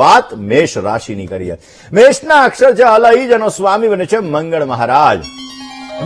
વાત મેષ રાશિની કરીએ. મેષના અક્ષર છે અલહી જેનો સ્વામી બને છે મંગળ મહારાજ.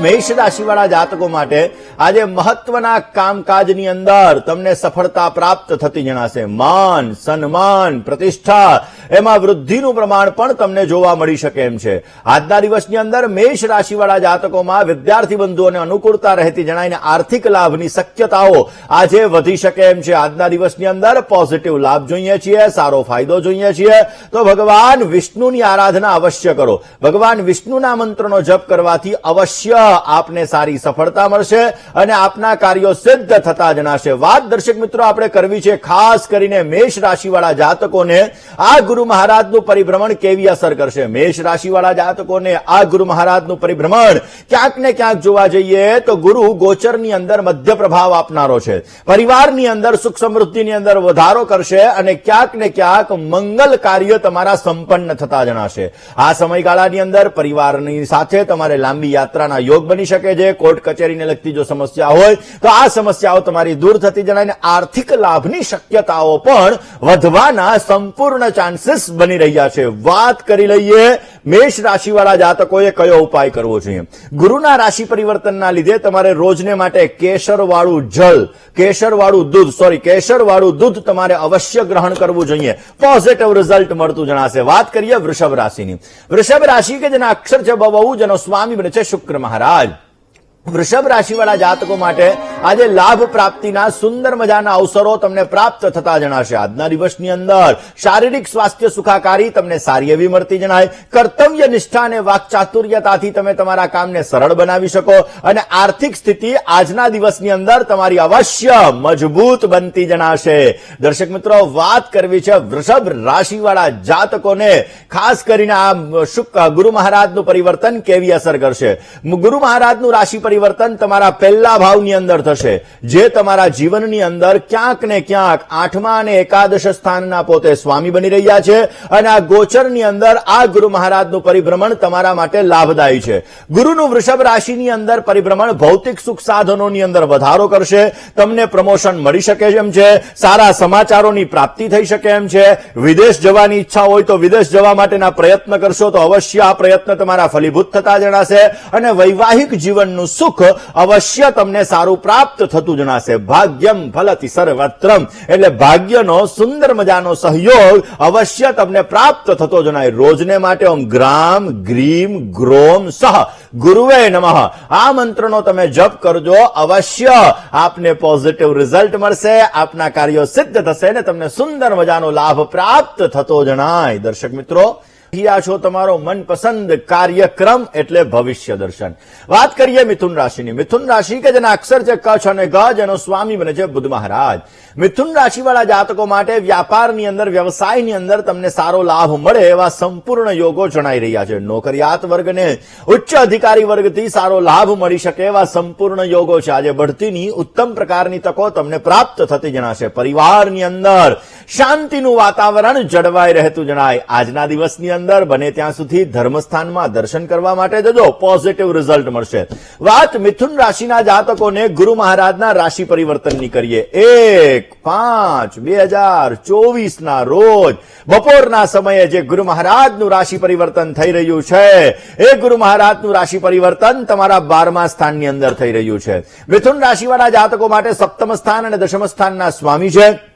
મેષ રાશિવાળા જાતકો માટે આજે મહત્વના કામકાજની અંદર તમને સફળતા પ્રાપ્ત થતી જણાશે. માન, સન્માન, પ્રતિષ્ઠા, એમાં વૃદ્ધિનું પ્રમાણ પણ તમને જોવા મળી શકે એમ છે. આજના દિવસની અંદર મેષ રાશિવાળા જાતકોમાં વિદ્યાર્થી બંધુઓને અનુકૂળતા રહેતી જણાઈને આર્થિક લાભની શક્યતાઓ આજે વધી શકે એમ છે. આજના દિવસની અંદર પોઝિટિવ લાભ જોઈએ છીએ, સારો ફાયદો જોઈએ છીએ. તો ભગવાન વિષ્ણુની આરાધના અવશ્ય કરો. ભગવાન વિષ્ણુના મંત્રનો જપ કરવાથી અવશ્ય આપને સારી સફળતા મળશે. અને આપના કાર્યો સિદ્ધ થતા જણાશે. વાત દર્શક મિત્રો આપણે કરવી છે, ખાસ કરીને મેષ રાશિવાળા જાતકોને આ ગુરુ મહારાજનું પરિભ્રમણ કેવી અસર કરશે? મેષ રાશિવાળા જાતકોને આ ગુરુ મહારાજનું પરિભ્રમણ ક્યાંક ને ક્યાંક જોવા જઈએ તો ગુરુ ગોચરની અંદર મધ્ય પ્રભાવ આપનારો છે. પરિવારની અંદર સુખ સમૃદ્ધિની અંદર વધારો કરશે અને ક્યાંક ને ક્યાંક મંગલ કાર્ય તમારા સંપન્ન થતા જણાશે. આ સમયગાળાની અંદર પરિવારની સાથે તમારે લાંબી યાત્રાના યોગ બની શકે છે. કોર્ટ કચેરીને લગતી જો સમસ્યા હોય તો આ સમસ્યાઓ તમારી દૂર થતી જણાય આર્થિક લાભની શક્યતાઓ પણ વધવાના સંપૂર્ણ ચાન્સીસ બની રહ્યા છે. વાત કરી લઈએ મેષ રાશિવાળા જાતકોએ કયો ઉપાય કરવો જોઈએ? ગુરુના રાશિ પરિવર્તનના લીધે તમારે રોજને માટે કેસરવાળું વાળું જલ કેસર વાળું દૂધ સોરી કેસરવાળું દૂધ તમારે અવશ્ય ગ્રહણ કરવું જોઈએ. પોઝિટિવ રિઝલ્ટ મળતું જણાશે. વાત કરીએ વૃષભ રાશિની. વૃષભ રાશિ કે જેના અક્ષર છે બહુ, જેનો સ્વામી બને છે શુક્ર મહારાજ. વૃષભ રાશિવાળા જાતકો માટે આજે લાભ પ્રાપ્તિના સુંદર મજાના અવસરો તમને પ્રાપ્ત થતા જણાશે. આજના દિવસની અંદર શારીરિક સ્વાસ્થ્ય સુખાકારી તમને સારી એવી મળતી જણાય. કર્તવ્ય નિષ્ઠા અને વાકચાતુર્યતાથી તમે તમારા કામને સરળ બનાવી શકો અને આર્થિક સ્થિતિ આજના દિવસની અંદર તમારી અવશ્ય મજબૂત બનતી જણાશે. દર્શક મિત્રો, વાત કરવી છે વૃષભ રાશિવાળા જાતકોને. ખાસ કરીને આ શુક, ગુરુ મહારાજનું પરિવર્તન કેવી અસર કરશે? ગુરુ મહારાજનું રાશિ પરિવર્તન તમારા પહેલા ભાવની અંદર થશે. જે તમારા જીવનની અંદર ક્યાંક ને ક્યાંક આઠમા અને એકાદશ સ્થાનના પોતે સ્વામી બની રહ્યા છે અને આ ગોચરની અંદર આ ગુરુ મહારાજનું પરિભ્રમણ તમારા માટે લાભદાયી છે. ગુરુનું વૃષભ રાશિની અંદર પરિભ્રમણ ભૌતિક સુખ સાધનોની અંદર વધારો કરશે. તમને પ્રમોશન મળી શકે એમ છે. સારા સમાચારોની પ્રાપ્તિ થઈ શકે એમ છે. વિદેશ જવાની ઈચ્છા હોય તો વિદેશ જવા માટેના પ્રયત્ન કરશો તો અવશ્ય આ પ્રયત્ન તમારા ફલીભૂત થતા જણાશે અને વૈવાહિક જીવનનું સુખ અવશ્ય તમને સારું પ્રાપ્ત થતું જણાશે. ભાગ્યમ ફલતી સર્વત્રમ. એટલે ભાગ્યનો, સુંદર મજાનો સહયોગ અવશ્ય તમને પ્રાપ્ત થતો જણાય. રોજને માટે ઓમ ગ્રામ, ગ્રીમ, ગ્રોમ સહ. ગુરુવે નમઃ. આ મંત્રનો તમે જપ કરજો. અવશ્ય આપને પોઝિટિવ રિઝલ્ટ મળશે. આપના કાર્યો સિદ્ધ થશે ને તમને સુંદર મજાનો લાભ પ્રાપ્ત થતો જણાય. દર્શક મિત્રો રહ્યા છો તમારો મનપસંદ કાર્યક્રમ એટલે ભવિષ્ય દર્શન. વાત કરીએ મિથુન રાશિની. મિથુન રાશિ કે જેના અક્ષર છે કચ્છ અને ગજ એનો સ્વામી બને છે બુદ્ધ મહારાજ. મિથુન રાશિવાળા જાતકો માટે વ્યાપારની અંદર, વ્યવસાયની અંદર તમને સારો લાભ મળે એવા સંપૂર્ણ યોગો જણાઈ રહ્યા છે. નોકરિયાત વર્ગને ઉચ્ચ અધિકારી વર્ગથી સારો લાભ મળી શકે એવા સંપૂર્ણ યોગો છે. આજે બઢતીની ઉત્તમ પ્રકારની તકો તમને પ્રાપ્ત થતી જણાશે. પરિવારની અંદર શાંતિનું વાતાવરણ જળવાઈ રહેતું જણાય. આજના દિવસની અંદર બને ત્યાં સુધી ધર્મસ્થાનમાં દર્શન કરવા માટે જજો પોઝિટિવ રિઝલ્ટ મળશે. વાત મિથુન રાશિના જાતકોને ગુરુ મહારાજના રાશિ પરિવર્તનની કરીએ. એક, પાંચ, બે હજાર ચોવીસના રોજ બપોરના સમયે જે ગુરુ મહારાજનું રાશિ પરિવર્તન થઈ રહ્યું છે, એ ગુરુ મહારાજનું રાશિ પરિવર્તન તમારા બારમા સ્થાનની અંદર થઈ રહ્યું છે. મિથુન રાશિવાળા જાતકો માટે સપ્તમ સ્થાન અને દશમ સ્થાનના સ્વામી છે.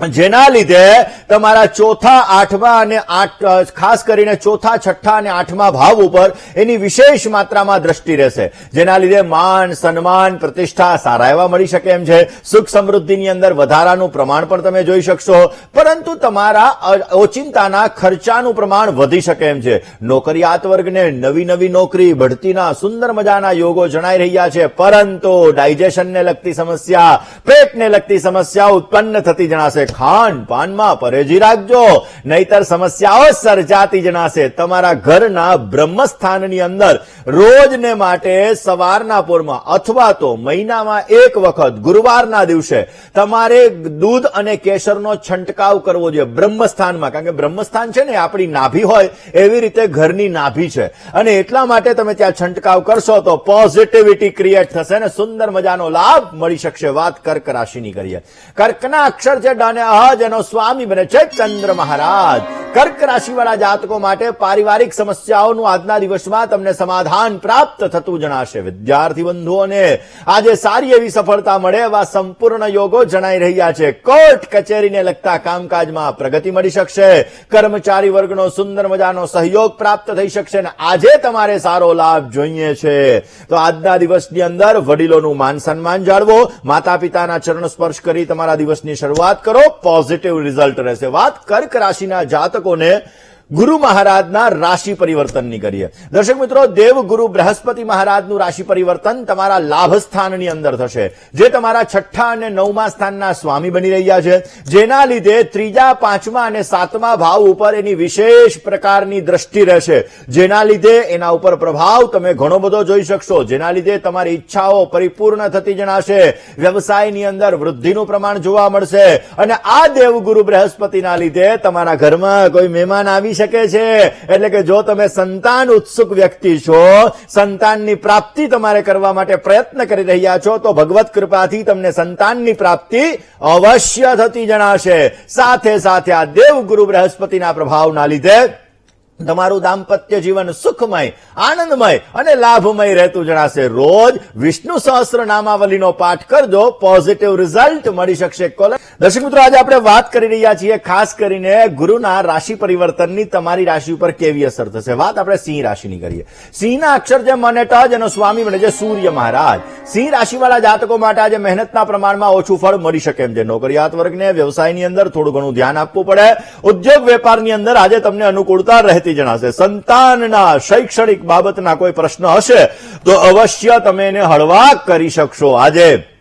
જેના લીધે તમારા ચોથા, આઠમા અને આઠ ખાસ કરીને ચોથા, છઠ્ઠા અને આઠમા ભાવ ઉપર એની વિશેષ માત્રામાં દ્રષ્ટિ રહેશે. જેના લીધે માન, સન્માન, પ્રતિષ્ઠા સારા એવા મળી શકે એમ છે. સુખ સમૃદ્ધિની અંદર વધારાનું પ્રમાણ પણ તમે જોઈ શકશો. પરંતુ તમારા ઓચિંતાના ખર્ચાનું પ્રમાણ વધી શકે એમ છે. નોકરિયાત વર્ગને નવી નવી નોકરી, બઢતીના સુંદર મજાના યોગો જણાઈ રહ્યા છે. પરંતુ ડાયજેશનને લગતી સમસ્યા, પેટને લગતી સમસ્યા ઉત્પન્ન થતી જણાશે. ખાન પાનમાં પરેજી રાખજો. નહીતર સમસ્યાઓ સર્જાતી જણાશે તમારા ઘરના બ્રહ્મસ્થાનની અંદર રોજને માટે સવારના પોરમાં અથવા તો મહિનામાં એક વખત ગુરુવારના દિવસે તમારે દૂધ અને કેસરનો છંટકાવ કરવો જોઈએ બ્રહ્મસ્થાનમાં. કારણ કે બ્રહ્મસ્થાન છે ને આપણી નાભી હોય, એવી રીતે ઘરની નાભી છે. અને એટલા માટે તમે ત્યાં છંટકાવ કરશો તો પોઝિટિવિટી ક્રિએટ થશે ને સુંદર મજાનો લાભ મળી શકશે. વાત કર્ક રાશિની કરીએ. કર્કના અક્ષર છે અને અહ એનો સ્વામી બને છે ચંદ્ર મહારાજ. કર્ક રાશિવાળા જાતકો માટે પારિવારિક સમસ્યાઓનું આજના દિવસમાં તમને સમાધાન પ્રાપ્ત થતું જણાશે. વિદ્યાર્થી બંધુઓને આજે સારી એવી સફળતા મળે એવા સંપૂર્ણ યોગો જણાઈ રહ્યા છે. કોર્ટ કચેરીને લગતા કામકાજમાં પ્રગતિ મળી શકશે. કર્મચારી વર્ગનો સુંદર મજાનો સહયોગ પ્રાપ્ત થઈ શકશે અને આજે તમારે સારો લાભ જોઈએ છે. તો આજના દિવસની અંદર વડીલોનું માન સન્માન જાળવો માતા પિતાના ચરણ સ્પર્શ કરી તમારા દિવસની શરૂઆત કરો. પોઝિટિવ રિઝલ્ટ રહેશે. વાત કર્ક રાશિના જાતકોને ગુરુ મહારાજના રાશિ પરિવર્તનની કરીએ દર્શક મિત્રો દેવ બૃહસ્પતિ મહારાજનું રાશિ પરિવર્તન તમારા લાભ સ્થાનની અંદર થશે. જે તમારા છઠ્ઠા અને નવમા સ્થાનના સ્વામી બની રહ્યા છે. જેના લીધે ત્રીજા, પાંચમા અને સાતમા ભાવ ઉપર એની વિશેષ પ્રકારની દ્રષ્ટિ રહેશે. જેના લીધે એના ઉપર પ્રભાવ તમે ઘણો બધો જોઈ શકશો. જેના લીધે તમારી ઈચ્છાઓ પરિપૂર્ણ થતી જણાશે. વ્યવસાયની અંદર વૃદ્ધિનું પ્રમાણ જોવા મળશે. અને આ દેવગુરુ બૃહસ્પતિના લીધે તમારા ઘરમાં કોઈ મહેમાન આવી શકે છે. એટલે કે જો તમે સંતાન ઉત્સુક વ્યક્તિ છો, સંતાનની પ્રાપ્તિ તમારે કરવા માટે પ્રયત્ન કરી રહ્યા છો, તો ભગવત કૃપાથી તમને સંતાનની પ્રાપ્તિ અવશ્ય થતી જણાશે. સાથે સાથે આ દેવગુરુ બૃહસ્પતિના પ્રભાવના લીધે તમારું દાંપત્ય જીવન સુખમય, આનંદમય અને લાભમય રહેતું જણાશે. રોજ વિષ્ણુ સહસ્ત્ર નામાવલીનો પાઠ કરજો પોઝિટિવ રિઝલ્ટ મળી શકશે. કોલ દર્શક મિત્રો, આજે આપણે વાત કરી રહ્યા છીએ ખાસ કરીને ગુરુના રાશિ પરિવર્તનની તમારી રાશિ ઉપર કેવી અસર થશે. વાત આપણે સિંહ રાશિની કરીએ. સિંહના અક્ષર જે મને ટજ એનો સ્વામી બને છે સૂર્ય મહારાજ. સિંહ રાશિવાળા જાતકો માટે આજે મહેનતના પ્રમાણમાં ઓછું ફળ મળી શકે એમ છે. નોકરિયાત વર્ગને વ્યવસાયની અંદર થોડું ઘણું ધ્યાન આપવું પડે. ઉદ્યોગ વેપારની અંદર આજે તમને અનુકૂળતા રહેતી જણાશે. સંતાનના શૈક્ષણિક બાબતના કોઈ પ્રશ્ન હશે, તો અવશ્ય તમે એને હળવા કરી શકશો. આજે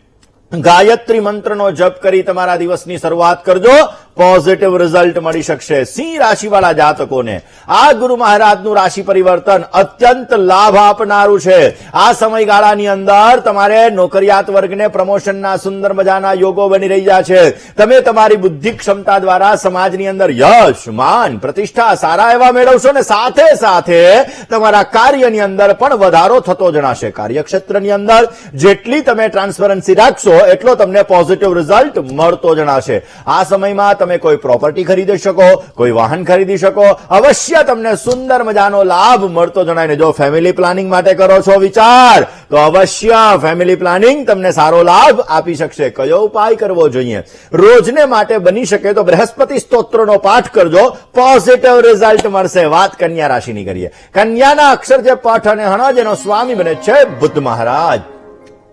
ગાયત્રી મંત્રનો જપ કરી તમારા દિવસની શરૂઆત કરજો. પોઝિટિવ રિઝલ્ટ મળી શકશે. સિંહ રાશિવાળા જાતકોને. આ ગુરુ મહારાજનું રાશિ પરિવર્તન અત્યંત લાભ આપનારું છે. આ સમયગાળાની અંદર તમારે નોકરિયાત વર્ગને પ્રમોશનના સુંદર મજાના યોગો બની રહ્યા છે. તમે તમારી બુદ્ધિ ક્ષમતા દ્વારા સમાજની અંદર યશ, માન, પ્રતિષ્ઠા સારા એવા મેળવશો ને સાથે સાથે તમારા કાર્યની અંદર પણ વધારો થતો જણાશે. કાર્યક્ષેત્રની અંદર જેટલી તમે ટ્રાન્સપરન્સી રાખશો, એટલો તમને પોઝિટિવ રિઝલ્ટ મળતો જણાશે. આ સમયમાં તમે કોઈ પ્રોપર્ટી ખરીદી શકો, કોઈ વાહન ખરીદી શકો, અવશ્ય તમને સુંદર મજાનો લાભ મળતો જણાય જો ફેમિલી પ્લાનિંગ માટે કરો છો વિચાર, તો અવશ્ય ફેમિલી પ્લાનિંગ તમને સારો લાભ આપી શકશે. કયો ઉપાય કરવો જોઈએ? રોજને માટે બની શકે તો બૃહસ્પતિ સ્તોત્રનો પાઠ કરજો. પોઝિટિવ રિઝલ્ટ મળશે. વાત કન્યા રાશિની કરીએ. કન્યાના અક્ષર જે પાઠ અને હણ જેનો સ્વામી બને છે બુદ્ધ મહારાજ.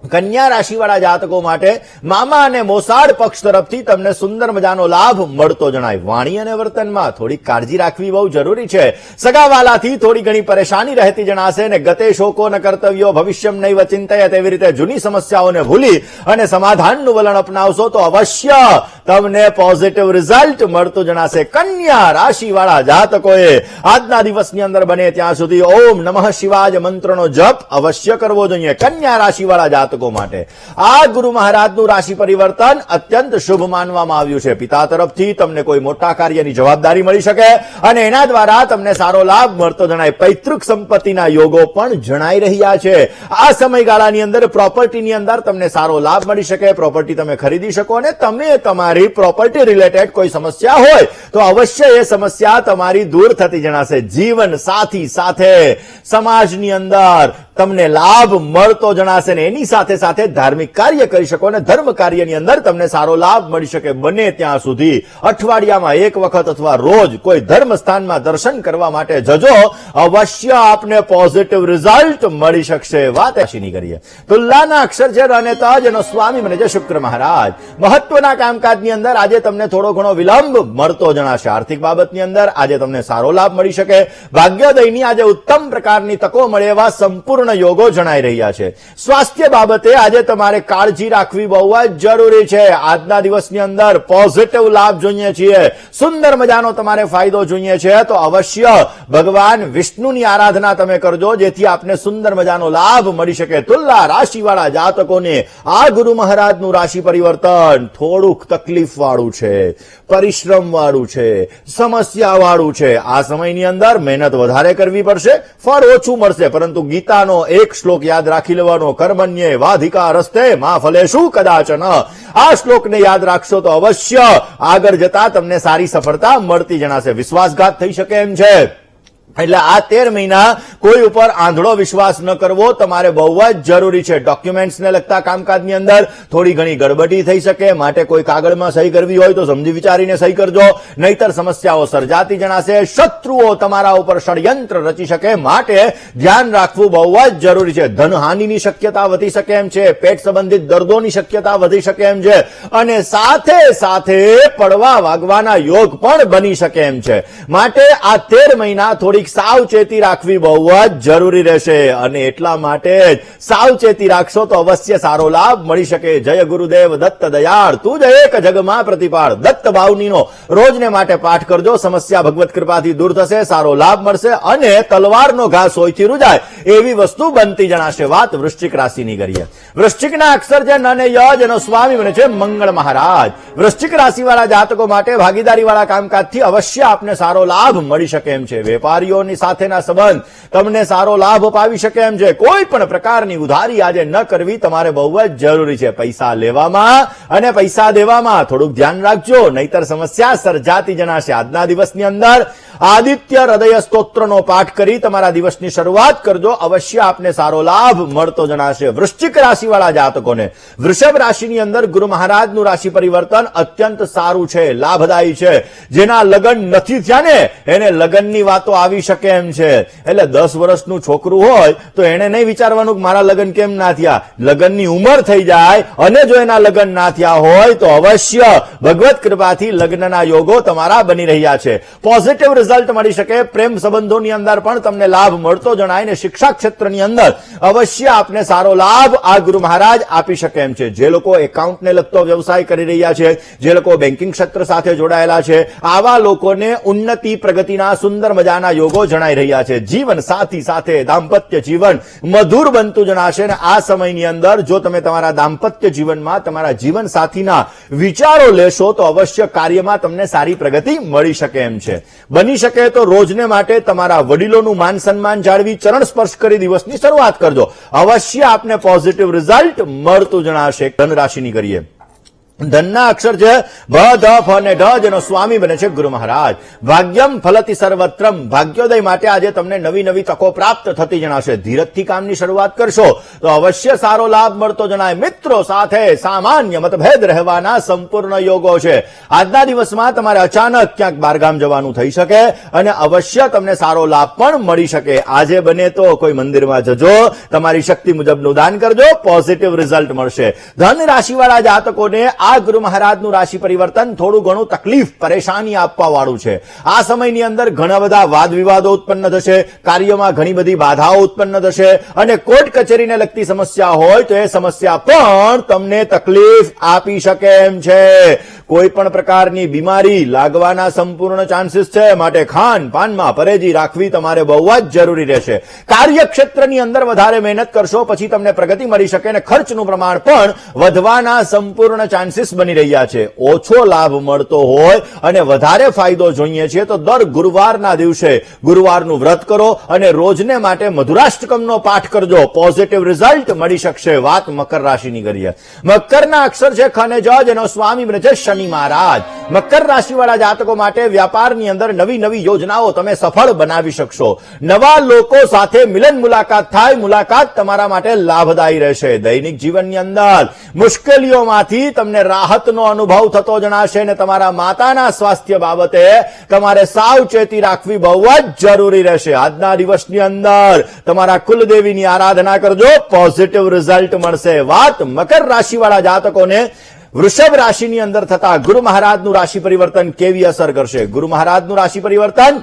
કન્યા રાશિવાળા જાતકો માટે મામા અને મોસાળ પક્ષ તરફથી તમને સુંદર મજાનો લાભ મળતો જણાય. વાણી અને વર્તનમાં થોડી કાળજી રાખવી બહુ જરૂરી છે. સગાવાલાથી થોડી ઘણી પરેશાની રહેતી જણાશે અને ગતે શોકો અને કર્તવ્યો, ભવિષ્યમ નહીં ચિંતય તેવી રીતે જૂની સમસ્યાઓને ભૂલી અને સમાધાનનું વલણ અપનાવશો તો અવશ્ય તમને પોઝિટિવ રિઝલ્ટ મળતું જણાશે. કન્યા રાશિવાળા જાતકોએ આજના દિવસની અંદર બને ત્યાં સુધી. ઓમ નમઃ શિવાજ મંત્રનો જપ અવશ્ય કરવો જોઈએ. કન્યા રાશિવાળા જાતકો માટે. આ ગુરુ મહારાજનું રાશિ પરિવર્તન અત્યંત શુભ માનવામાં આવ્યું છે. પિતા તરફથી તમને કોઈ મોટા કાર્યની જવાબદારી મળી શકે અને એના દ્વારા તમને સારો લાભ મળતો જણાય. પૈતૃક સંપત્તિના યોગો પણ જણાઈ રહ્યા છે. આ સમયગાળાની અંદર પ્રોપર્ટીની અંદર તમને સારો લાભ મળી શકે. પ્રોપર્ટી તમે ખરીદી શકો અને તમે તમારી પ્રોપર્ટી રિલેટેડ કોઈ સમસ્યા હોય તો અવશ્ય એ સમસ્યા તમારી દૂર થતી જણાશે. જીવન સાથી સાથે. સમાજની અંદર તમને લાભ મળતો જણાશે ને એની સાથે સાથે ધાર્મિક કાર્ય કરી શકો અને ધર્મ કાર્યની અંદર તમને સારો લાભ મળી શકે બને ત્યાં સુધી. અઠવાડિયામાં એક વખત અથવા રોજ કોઈ ધર્મ સ્થાનમાં દર્શન કરવા માટે જજો. અવશ્ય આપને પોઝિટિવ રિઝલ્ટ મળી શકશે. વાત રાશિની કરીએ. તુલ્લાના અક્ષર છે અને તજ એનો સ્વામી બને છે શુક્ર મહારાજ. મહત્વના કામકાજની અંદર આજે તમને થોડો ઘણો વિલંબ મળતો જણાશે. આર્થિક બાબતની અંદર આજે તમને સારો લાભ મળી શકે. ભાગ્યોદયની આજે ઉત્તમ પ્રકારની તકો મળે એવા સંપૂર્ણ યોગો જણાઈ રહ્યા છે. સ્વાસ્થ્ય બાબતે આજે તમારે કાળજી રાખવી બહુ જ જરૂરી છે. આજના દિવસની અંદર પોઝિટિવ લાભ જોઈએ છીએ. સુંદર મજાનો તમારે ફાયદો જોઈએ છે. તો અવશ્ય ભગવાન વિષ્ણુની આરાધના તમે કરજો, જેથી આપને સુંદર મજાનો લાભ મળી શકે. તુલા રાશિવાળા જાતકોને આ ગુરુ મહારાજનું રાશિ પરિવર્તન થોડુંક તકલીફ વાળું છે પરિશ્રમ વાળું છે સમસ્યા વાળું છે. આ સમયની અંદર મહેનત વધારે કરવી પડશે, ફળ ઓછું મળશે, પરંતુ ગીતાનો એક શ્લોક યાદ રાખી લેવાનો. કર્મન્ય વાધિકા રસ્તે, મા ફલે શું ન આ શ્લોકને યાદ રાખશો તો અવશ્ય આગળ જતા તમને સારી સફળતા મળતી જણાશે. વિશ્વાસઘાત થઈ શકે એમ છે. એટલે આ તેર મહિના કોઈ ઉપર આંધળો વિશ્વાસ ન કરવો, તમારે બહુ જ જરૂરી છે. ડોક્યુમેન્ટ્સને લગતા કામકાજની અંદર થોડી ઘણી ગડબડી થઈ શકે, માટે કોઈ કાગળમાં સહી કરવી હોય તો સમજી વિચારીને સહી કરજો. નહીતર સમસ્યાઓ સર્જાતી જણાશે. શત્રુઓ તમારા ઉપર ષડયંત્ર રચી શકે, માટે ધ્યાન રાખવું બહુ જ જરૂરી છે. ધનહાનિની શક્યતા વધી શકે એમ છે. પેટ સંબંધિત દર્દોની શક્યતા વધી શકે એમ છે. અને સાથે સાથે પડવા વાગવાના યોગ પણ બની શકે એમ છે. માટે આ તેર મહિના થોડીક સાવચેતી રાખવી બહુ જ જરૂરી રહેશે અને એટલા માટે જ સાવચેતી રાખશો તો અવશ્ય સારો લાભ મળી શકે. જય ગુરુદેવ, દત્ત દયાળ. તું જ એક જગમાં પ્રતિપાળ. દત્ત ભાવનીનો રોજને માટે પાઠ કરજો. સમસ્યા ભગવત કૃપાથી દૂર થશે, સારો લાભ મળશે અને તલવારનો ઘા સોયથી રૂજાય. એવી વસ્તુ બનતી જણાશે વાત વૃશ્ચિક રાશિની કરીએ વૃશ્ચિકના અક્ષર જે ન અને એનો સ્વામી બને છે મંગળ મહારાજ. વૃશ્ચિક રાશિવાળા જાતકો માટે ભાગીદારીવાળા કામકાજથી અવશ્ય આપને સારો લાભ મળી શકે એમ છે. વેપારીઓની સાથેના સંબંધ. તમને સારો લાભ અપાવી શકે એમ છે. કોઈ પણ પ્રકારની ઉધારી આજે ન કરવી તમારે બહુ જ જરૂરી છે. પૈસા લેવામાં અને પૈસા દેવામાં થોડુંક ધ્યાન રાખજો. નહીતર સમસ્યા સર્જાતી જણાશે. આજના દિવસની અંદર આદિત્ય હૃદય સ્તોત્રનો પાઠ કરી તમારા દિવસની શરૂઆત કરજો. અવશ્ય આપને સારો લાભ મળતો જણાશે. વૃશ્ચિક રાશિવાળા જાતકોને વૃષભ રાશિની અંદર ગુરુ મહારાજનું રાશિ પરિવર્તન અત્યંત સારું છે, લાભદાયી છે. જેના લગ્ન નથી થયા ને એને લગ્નની વાતો આવી શકે એમ છે. એટલે દસ વર્ષનું છોકરું હોય તો એને નહીં વિચારવાનું કે મારા લગ્ન કેમ ના થયા. લગ્નની ઉંમર થઈ જાય અને જો એના લગ્ન ના થયા હોય તો અવશ્ય ભગવત કૃપાથી લગ્નના યોગો તમારા બની રહ્યા છે. પોઝિટિવ રિઝલ્ટ મળી શકે, પ્રેમ સંબંધોની અંદર પણ તમને લાભ મળતો જણાય ને શિક્ષા ક્ષેત્રની અંદર અવશ્ય આપને સારો લાભ આ ગુરુ મહારાજ આપી શકે એમ છે. જે લોકો એકાઉન્ટને લગતો વ્યવસાય કરી રહ્યા છે, જે લોકો બેન્કિંગ ક્ષેત્ર સાથે જોડાયેલા છે, આવા લોકોને ઉન્નતિ પ્રગતિના સુંદર મજાના યોગો જણાઈ રહ્યા છે. જીવન સાથી સાથે દાંપત્ય જીવન મધુર બનતું જણાશે અને આ સમયની અંદર જો તમે તમારા દાંપત્ય જીવનમાં તમારા જીવન સાથીના વિચારો લેશો તો અવશ્ય કાર્યમાં તમને સારી પ્રગતિ મળી શકે એમ છે. બની શકે તો રોજને માટે તમારા વડીલોનું માન સન્માન જાળવી ચરણ સ્પર્શ કરી દિવસની શરૂઆત કરજો. અવશ્ય આપને પોઝિટિવ રિઝલ્ટ મળતું જણાશે. ધન રાશિની કરીએ. ધનના અક્ષર છે, ભ, ધ, ફ અને ઢ જેનો સ્વામી બને છે ગુરુ મહારાજ. ભાગ્યમ ફલતી સર્વત્રમ. ભાગ્યોદય માટે આજે તમને નવી નવી તકો પ્રાપ્ત થતી જણાશે. ધીરજથી કામની શરૂઆત કરશો, તો અવશ્ય સારો લાભ મળતો જણાય. મિત્રો સાથે સામાન્ય મતભેદ રહેવાના સંપૂર્ણ યોગો છે. આજના દિવસમાં તમારે અચાનક ક્યાંક બારગામ જવાનું થઈ શકે અને અવશ્ય તમને સારો લાભ પણ મળી શકે. આજે બને તો કોઈ મંદિરમાં જજો, તમારી શક્તિ મુજબનું દાન કરજો પોઝિટિવ રિઝલ્ટ મળશે. ધન રાશિવાળા જાતકોને આ ગુરુ મહારાજનું રાશિ પરિવર્તન થોડું ઘણું તકલીફ, પરેશાની આપવા વાળું છે. આ સમયની અંદર ઘણા બધા વાદ વિવાદો ઉત્પન્ન થશે, કાર્યમાં ઘણી બધી બાધાઓ ઉત્પન્ન થશે અને કોર્ટ કચેરીને લગતી સમસ્યા હોય તો એ સમસ્યા પણ તમને તકલીફ આપી શકે એમ છે. કોઈ પણ પ્રકારની બીમારી લાગવાના સંપૂર્ણ ચાન્સીસ છે. માટે ખાન પાનમાં પરેજી રાખવી તમારે બહુ જ જરૂરી રહેશે. કાર્યક્ષેત્રની અંદર વધારે મહેનત કરશો, પછી તમને પ્રગતિ મળી શકે અને ખર્ચનું પ્રમાણ પણ વધવાના સંપૂર્ણ ચાન્સીસ બની રહ્યા છે. ઓછો લાભ મળતો હોય અને વધારે ફાયદો જોઈએ છે, તો દર ગુરુવારના દિવસે ગુરુવારનું વ્રત કરો અને રોજને માટે મધુરાષ્ટકમનો પાઠ કરજો. પોઝિટિવ રિઝલ્ટ મળી શકશે. વાત મકર રાશિની કરીએ. મકરના અક્ષર છે ખ અને જ સ્વામી બને શનિ મહારાજ. મકર રાશિવાળા જાતકો માટે વ્યાપારની અંદર નવી નવી યોજનાઓ તમે સફળ બનાવી શકશો. નવા લોકો સાથે મિલન મુલાકાત થાય. મુલાકાત તમારા માટે લાભદાયી રહેશે. દૈનિક જીવનની અંદર મુશ્કેલીઓમાંથી તમને રાહતનો અનુભવ થતો જણાશે ને તમારા માતાના સ્વાસ્થ્ય બાબતે તમારે સાવચેતી રાખવી બહુ જ જરૂરી રહેશે. આજના દિવસની અંદર તમારા કુલદેવીની આરાધના કરજો પોઝિટિવ રિઝલ્ટ મળશે. વાત મકર રાશિવાળા જાતકોને વૃષભ રાશિની અંદર થતા ગુરુ મહારાજનું રાશિ પરિવર્તન કેવી અસર કરશે? ગુરુ મહારાજનું રાશિ પરિવર્તન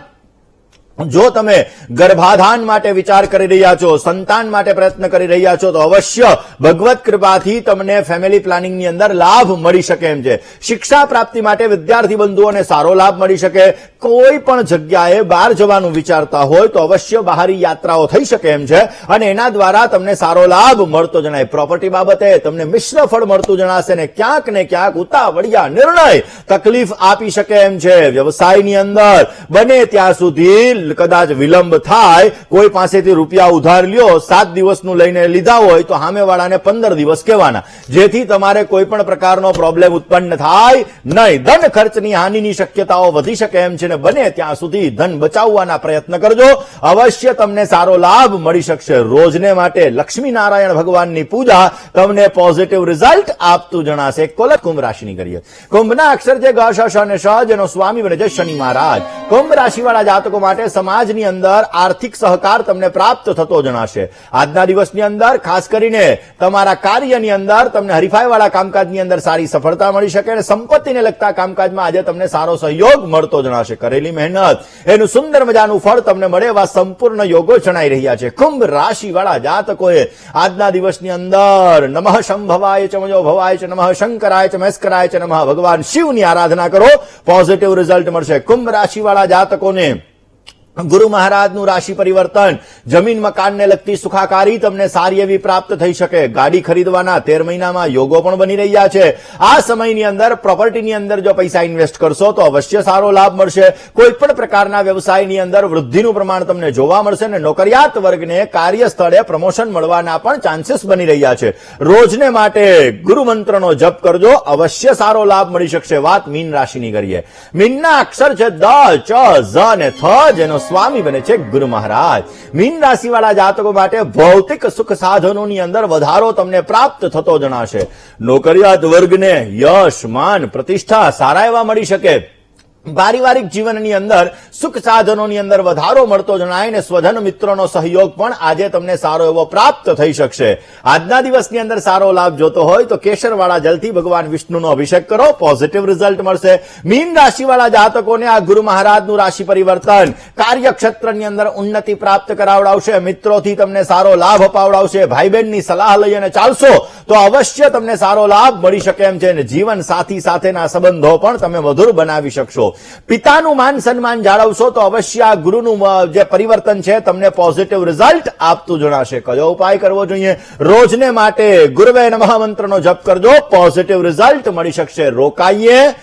જો તમે ગર્ભાધાન માટે વિચાર કરી રહ્યા છો, સંતાન માટે પ્રયત્ન કરી રહ્યા છો, તો અવશ્ય ભગવત કૃપાથી તમને ફેમિલી પ્લાનિંગની અંદર લાભ મળી શકે એમ છે. શિક્ષા પ્રાપ્તિ માટે વિદ્યાર્થી બંધુઓને સારો લાભ મળી શકે. કોઈ પણ જગ્યાએ બહાર જવાનું વિચારતા હોય તો અવશ્ય બહારી યાત્રાઓ થઈ શકે એમ છે. અને એના દ્વારા તમને સારો લાભ મળતો જણાય. પ્રોપર્ટી બાબતે તમને મિશ્ર ફળ મળતું જણાશે ને ક્યાંક ને ક્યાંક ઉતાવળિયા નિર્ણય તકલીફ આપી શકે એમ છે. વ્યવસાયની અંદર બને ત્યાં સુધી કદાચ વિલંબ થાય, કોઈ પાસેથી રૂપિયા ઉધાર લ્યો, સાત દિવસનું લઈને લીધા હોય તો સામેવાળાને પંદર દિવસ કહેવાના. જેથી તમારે કોઈ પણ પ્રકારનો પ્રોબ્લેમ ઉત્પન્ન થાય નહીં. ધન ખર્ચની હાનિની શક્યતાઓ વધી શકે એમ છે ને બને ત્યાં સુધી ધન બચાવવાના પ્રયત્ન કરજો. અવશ્ય તમને સારો લાભ મળી શકશે. રોજને માટે લક્ષ્મી નારાયણ ભગવાનની પૂજા તમને પોઝિટિવ રિઝલ્ટ આપતું જણાશે. કોલક કુંભ રાશિની કરીએ કુંભના અક્ષર છે ગ શ અને શ જેનો સ્વામી બને છે શનિ મહારાજ. કુંભ રાશિવાળા જાતકો માટે સમાજની અંદર આર્થિક સહકાર તમને પ્રાપ્ત થતો જણાશે. આજના દિવસની અંદર ખાસ કરીને તમારા કાર્યની અંદર તમને હરીફાઈવાળા કામકાજની અંદર સારી સફળતા મળી શકે અને સંપત્તિને લગતા કામકાજમાં આજે તમને સારો સહયોગ મળતો જણાશે. કરેલી મહેનત, એનું સુંદર મજાનું ફળ તમને મળે એવા સંપૂર્ણ યોગો જણાઈ રહ્યા છે. કુંભ રાશિવાળા જાતકોએ આજના દિવસની અંદર નમઃ શંભવાય ચમજો ભવાય છે નમઃ શંકરાય છે મહેસ્કરાય છે નમઃ ભગવાન શિવની આરાધના કરો. પોઝિટિવ રિઝલ્ટ મળશે. કુંભ રાશિવાળા જાતકોને ગુરુ મહારાજનું રાશિ પરિવર્તન. જમીન મકાનને લગતી સુખાકારી તમને સારી એવી પ્રાપ્ત થઈ શકે. ગાડી ખરીદવાના તેર મહિનામાં યોગો પણ બની રહ્યા છે. આ સમયની અંદર પ્રોપર્ટીની અંદર જો પૈસા ઇન્વેસ્ટ કરશો તો અવશ્ય સારો લાભ મળશે. કોઈ પ્રકારના વ્યવસાયની અંદર વૃદ્ધિનું પ્રમાણ તમને જોવા મળશે અને નોકરિયાત વર્ગને કાર્યસ્થળે પ્રમોશન મળવાના પણ ચાન્સીસ બની રહ્યા છે. રોજને માટે ગુરુ મંત્રનો જપ કરજો. અવશ્ય સારો લાભ મળી શકશે. વાત મીન રાશિની કરીએ. મીનના અક્ષર છે દ, ચ, ઝ અને થ, જેનો સ્વામી બને છે ગુરુ મહારાજ. મીન રાશિવાળા જાતકો માટે ભૌતિક સુખ સાધનોની અંદર વધારો તમને પ્રાપ્ત થતો જણાશે. નોકરિયાત વર્ગને યશ, માન, પ્રતિષ્ઠા સારા એવા મળી શકે. પારિવારિક જીવનની અંદર સુખ સાધનોની અંદર વધારો મળતો જણાય ને સ્વજન મિત્રોનો સહયોગ પણ આજે તમને સારો એવો પ્રાપ્ત થઈ શકશે. આજના દિવસની અંદર સારો લાભ જોતો હોય તો કેસરવાળા જલથી ભગવાન વિષ્ણુનો અભિષેક કરો પોઝિટિવ રિઝલ્ટ મળશે. મીન રાશિવાળા જાતકોને આ ગુરુ મહારાજનું રાશિ પરિવર્તન કાર્યક્ષેત્રની અંદર ઉન્નતિ પ્રાપ્ત કરાવડાવશે, મિત્રોથી તમને સારો લાભ અપાવડાવશે ભાઈ બહેનની સલાહ લઈ અને ચાલશો તો અવશ્ય તમને સારો લાભ મળી શકે એમ છે અને જીવન સાથી સાથેના સંબંધો પણ તમે મધુર બનાવી શકશો. પિતાનું માન સન્માન જાળવશો તો અવશ્ય આ ગુરુનું જે પરિવર્તન છે તમને પોઝિટિવ રિઝલ્ટ આપતું જણાશે. કયો ઉપાય કરવો જોઈએ? રોજને માટે ગુરુવે નમઃ મંત્રનો જપ કરજો. પોઝિટિવ રિઝલ્ટ મળી શકશે. રોકાઈએ.